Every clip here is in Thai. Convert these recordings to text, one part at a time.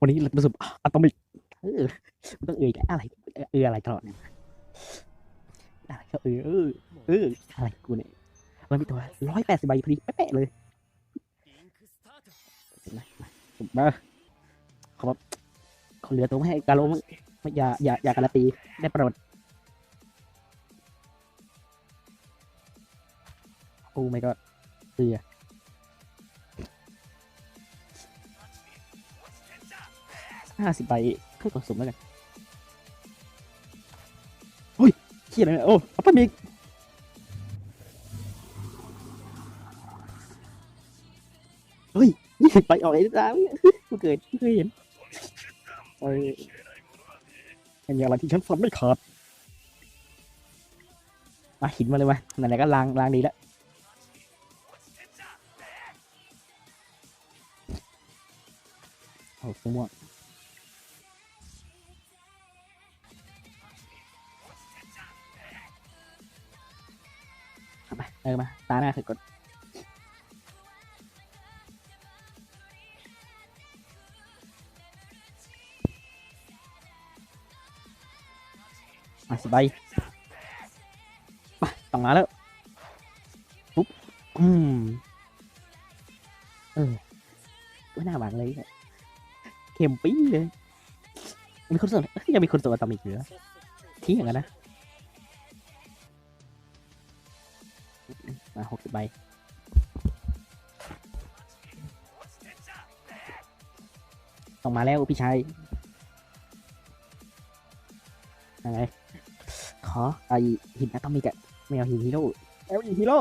วันนี้เราประสบอะตอมิกเออมันต้องเอ่ยอะไรเอออะไรตลอดเนี่ยอะไรก็เออเออเอออะไรกูเนี่ยมันมีตัวร้อยแปดสิบใบพอดีเป๊ะๆเลยเห็นไหมมามาเขาบอกเขาเหลือตัวไม่ให้กาโลมั้งไม่อย่าอย่าอย่าการันตีได้โปรดโอ้ไม่ก็เสือ ห้าสิบใบค่อยกดสุ่มแล้วกันโอ้ยเขียนอะไรเนี่ยโอ้อัปเปอร์มิกเฮ้ยยี่สิบใบออกไอ้ตาเนี่กูเกิดไม่เคยเห็นโอ้ยเป็นอย่างไรที่ฉันฟันไม่ขาดมาหินมาเลยมาไหนๆก็ล้างล้างดีแล้วโอ้โหม่วง เอาไปเอมาตาหน้าคือกดมาสิใบมาต้องมาแล้วปุ๊บอืมเออไม่น่าหวังเลยเนี่ยเข็มปี้เลยมีคนส่งเอ้ยยังมีคนส่งอะตอมิกเหลือทิ้งอย่างนั้นนะ มาหกสิบใบส่งมาแล้วพี่ชายยังไง ขอไอหินอะตอมิกอะไม่เอาหินฮีโร่เอาหินฮีโร่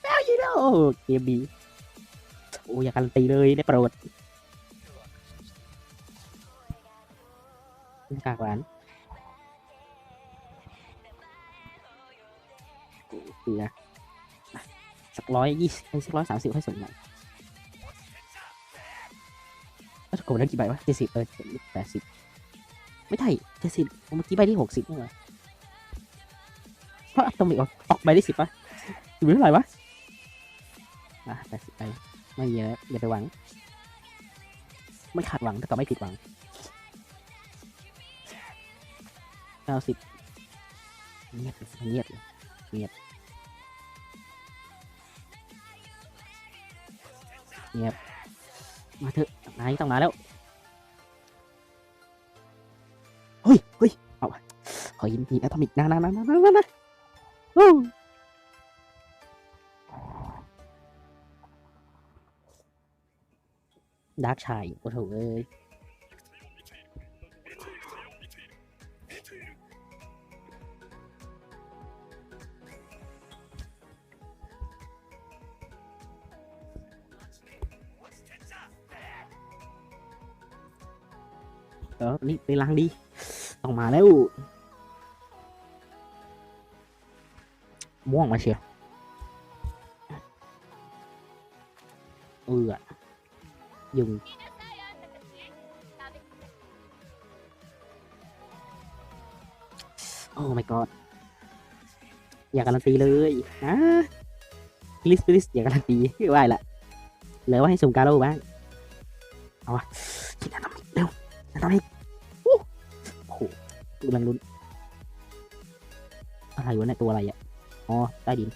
ไม่เอาฮีโร่เกมดีโอ้ยอยาการันตีเลยได้โปรด Tính cạc bán thì là สักร้อยยี่สิบสักร้อยสามสิบค่อยส่งหน่อยก็กดได้กี่ใบวะเจ็ดสิบเออแปดสิบไม่ใช่เจ็ดสิบเมื่อกี้ใบที่หกสิบนี่ไงเพราะต้องมีออกออกใบที่สิบปะอยู่เท่าไหร่วะอะแปดสิบใบไม่มีแล้วอย่าไปหวัง ไม่ขาดหวังแต่ก็ไม่ผิดหวังเก้าสิบเงียบเงียบเงียบ นี่ครับมาเถอะนายต้องมาแล้วเฮ้ยเฮ้ยเอาขอยินดีนะทอมิกนะนะนะนะนะนะนะดาร์กชายโอ้โหเอ้ย เออนี่ไปล้างดีต้องมาแล้ว ม่วงมาเชียวเออยุงโอ้ my god อย่าการันตีเลยนะลิสลิสอย่าการันตีไหวละเหลือไว่าให้สุ่มการโร่บ้าง เอาวะ ต้องให้โอ้โหกำลังลุ้น อะไรวะเนี่ยตัวอะไรอะ อ๋อ ใต้ดิน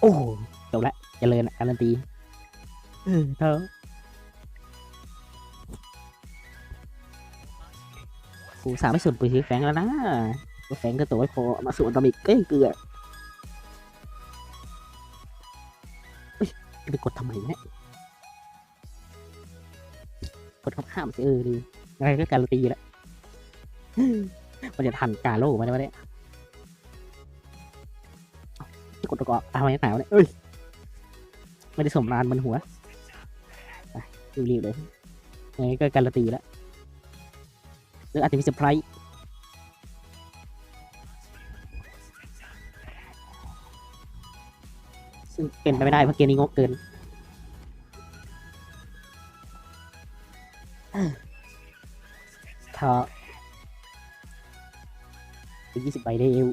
โอ้จบละเจริญอะการันตีเออเธอกูสามไม่ส่วนไปซื้อแฟงแล้วนะแฟงก็ตัวไม่พอมาส่วนตอมิกเอ้ยเกลือเฮ้ยจะไปกดทำไมเนี่ย กดข้ามข้ามสิเออดียังไงก็การันตีแหละมันจะทันกาโลมาได้ไหมเนี่ยกดตะกอเอาไว้หนาวเนี่ยเอ้ยไม่ได้สมรานบนหัวรีบๆเลยงไงก็การันตีแล้วหรืออาจจะมีเซอร์ไพรส์ซึ่งเป็นไปไม่ได้เพราะเกมนี้งกเกินายี่สิบใบเด้เอว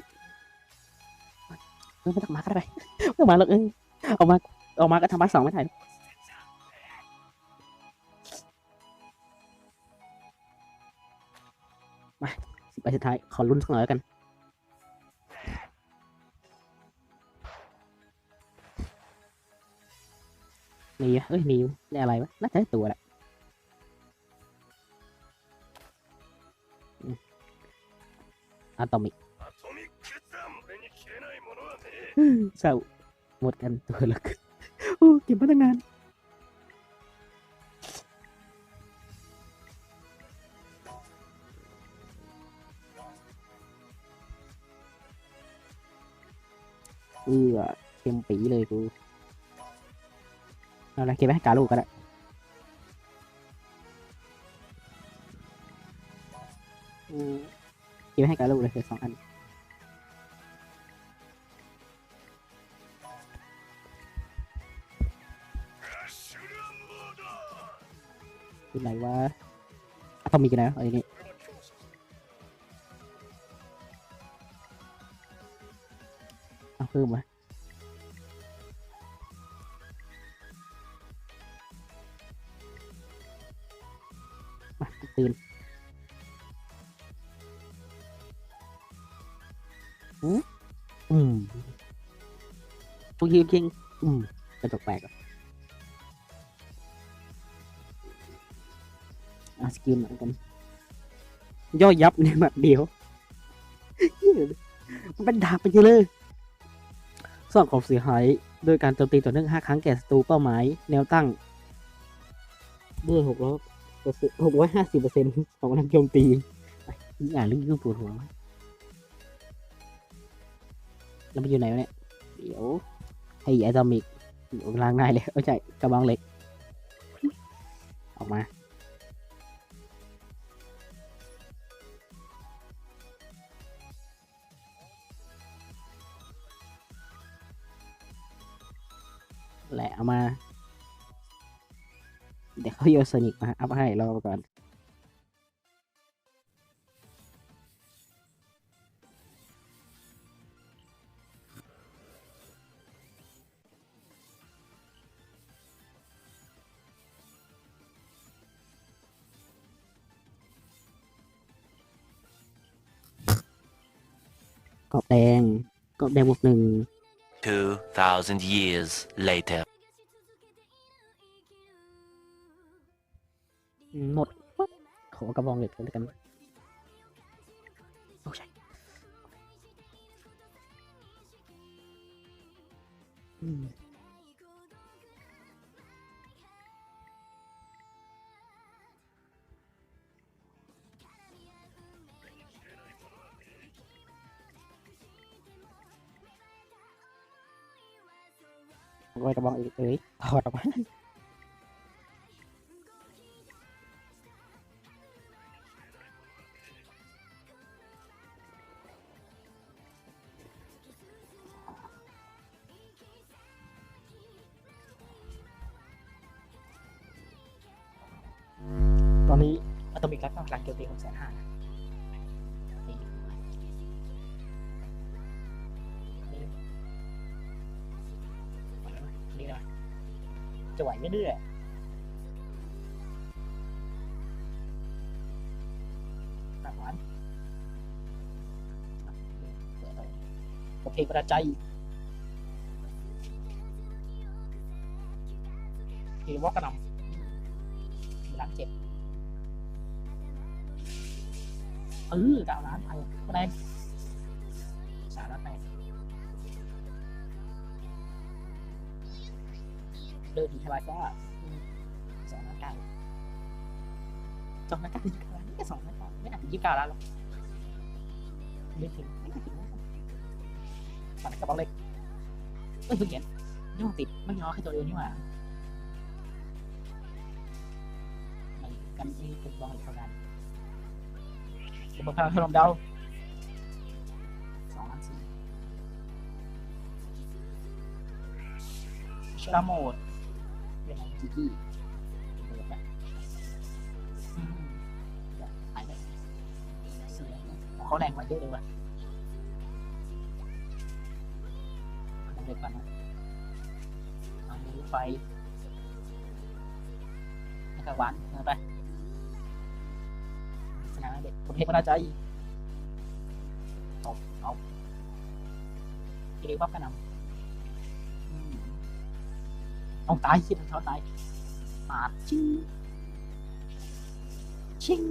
ไม่ต้องมาก็ได้ไปไม่ต้องมาหรอกเออเอามาเอามาก็ทำบัตรสองไม่ถ่ายมาสิบใบสุดท้าย ขอรุ่นสักหน่อยแล้วกันมีเอ้ยมีได้อะไรวะน่าจะได้ตัวแหละ อะตอมิกเศร้าหมดกันตัวละกโอ้เก็บพนักงานเออเต็มปีเลยกู เอาละเก็บไว้ให้กาลูกก็ได้ เหลือสองอันอยู่ไหนวะต้องมีกันนะไอ้นี่เอาเพิ่มมามาตื่น อืมอืมพวกยิงจริง อืมเป็นแปลกๆอะอาสกิลเหมือนกัน ย่อยยับในแบบเดียวเหี้ยมันเป็นดาบไปเจเลยสร้างความเสียหายโดยการโจมตีต่อเนื่อง5ครั้งแก่ศัตรูเป้าหมาย แนวตั้งด้วยหกร้อยหกร้อยห้าสิบเปอร์เซ็นต์ของกำลังโจมตีนี่อ่านเรื่องยุ่งปวดหัวไหม แล้วมันอยู่ไหนวะเนี่ย เดี๋ยว ให้ไอตอมิกอยู่กลางนายเลยเอาใจกระบังเหล็ก ออกมา แหละเอามา เดี๋ยวเขาโยนโซนิกมา อัพให้รอก่อน กรอบแดงกรอบแดงบวกหนึ่ง 2,000 years later. อืมหมดปั๊บขอกระบองเหล็กเลยแล้วกันโอ้ใช่อืม ไว้กระบองอีกเอ้ยถอดออกมาตอนนี้อะตอมิกรักกำลังโจมตีหกแสนห้านี่ จะไหวไม่เรื่อยหนักหวานโอเคกระจายคือว่ากระหนำหลังเจ็บเออเก้าล้านไปก็ได้ ดินดีสบายก็อืมสองล้านเก้าสองล้านเก้ายี่สิบเก้าล้านนี่ก็สองล้านเก้าไม่น่าถึงยี่สิบเก้าล้านหรอกไม่ถึงไม่น่าถึงฝันกระเป๋าเล็กเอ้ยเพิ่งเห็นนี่มันติดไม่ย้อแค่ตัวเดียวนี่หว่ามันกันที่เป็นบอลเท่านั้นอุปกรณ์ขนมเดาสองล้านสี่ชาโมด เป็นอะไรจิกี้เปิดไปอืมเดี๋ยเสียงเขาแรงกว่าเยอะเลยว่ะเด็กก่อนนะเอามือไฟแล้วก็หวานเอาไปสนะเด็กคนเทพนาใจเอาเอาเรียกว่ากันนำอืม เอาตายคิดเขาตายปาดชิงชิง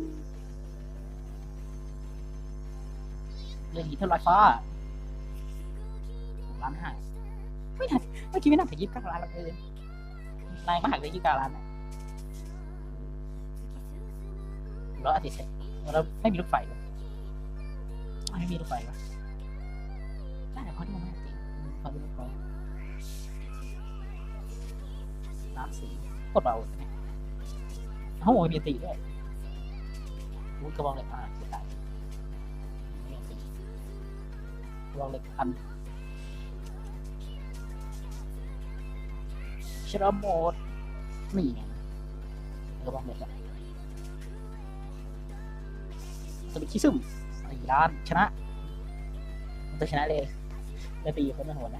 เรื่องหินเท่าลอยฟ้าล้านห้าไม่ทันเมื่อกี้ไม่น่าถึงยี่สิบเก้าล้านแล้วเลยแรงมากเลยยี่สิบเก้าล้านนะแล้วอาทิตย์เร็จแล้วไม่มีลูกไฟเลยไม่มีลูกไฟวะน่าจะพอที่มันไม่ติดพอที่ลูกไฟ น้ำสีโคตรเบาเลยเนี่ยห้องโมีตีด้วยรู้กระบอกเหล็กอ่าเสียดายไม่มีตีกระบอกเหล็กพันชราโหมดนี่ไงระวังเด็กอะจะเป็นขี้ซึมสี่ล้านชนะมันจะชนะเลยแล้วตีคนละหัวนะ